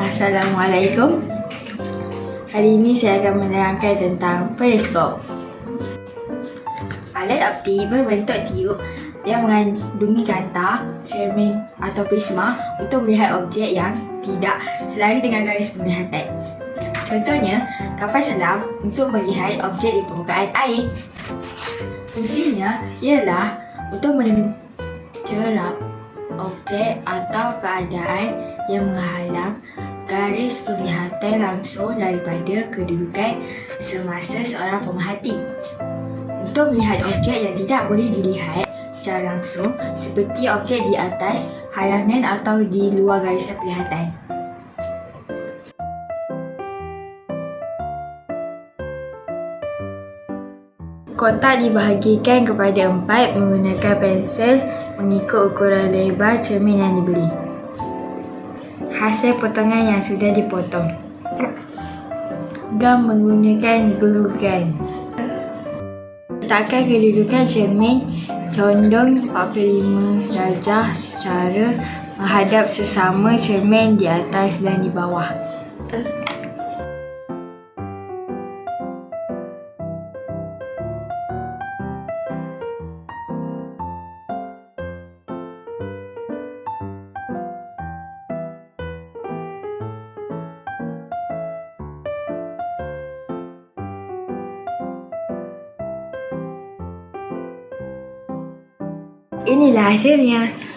Assalamualaikum. Hari ini saya akan menerangkan tentang periskop. Alat optik berbentuk tiup yang mengandungi kanta, cermin atau prisma untuk melihat objek yang tidak selari dengan garis penglihatan. Contohnya, kapal selam untuk melihat objek di permukaan air. Fungsinya ialah untuk mencerap objek atau keadaan yang menghalang garis penglihatan langsung daripada kedudukan semasa seorang pemerhati. Untuk melihat objek yang tidak boleh dilihat secara langsung seperti objek di atas halangan atau di luar garisan penglihatan. Kotak dibahagikan kepada empat menggunakan pensel mengikut ukuran lebar cermin yang dibeli. Hasil potongan yang sudah dipotong. Gam menggunakan glue gun. Letakkan kedudukan cermin condong 45 darjah secara menghadap sesama cermin di atas dan di bawah. ini lah hasilnya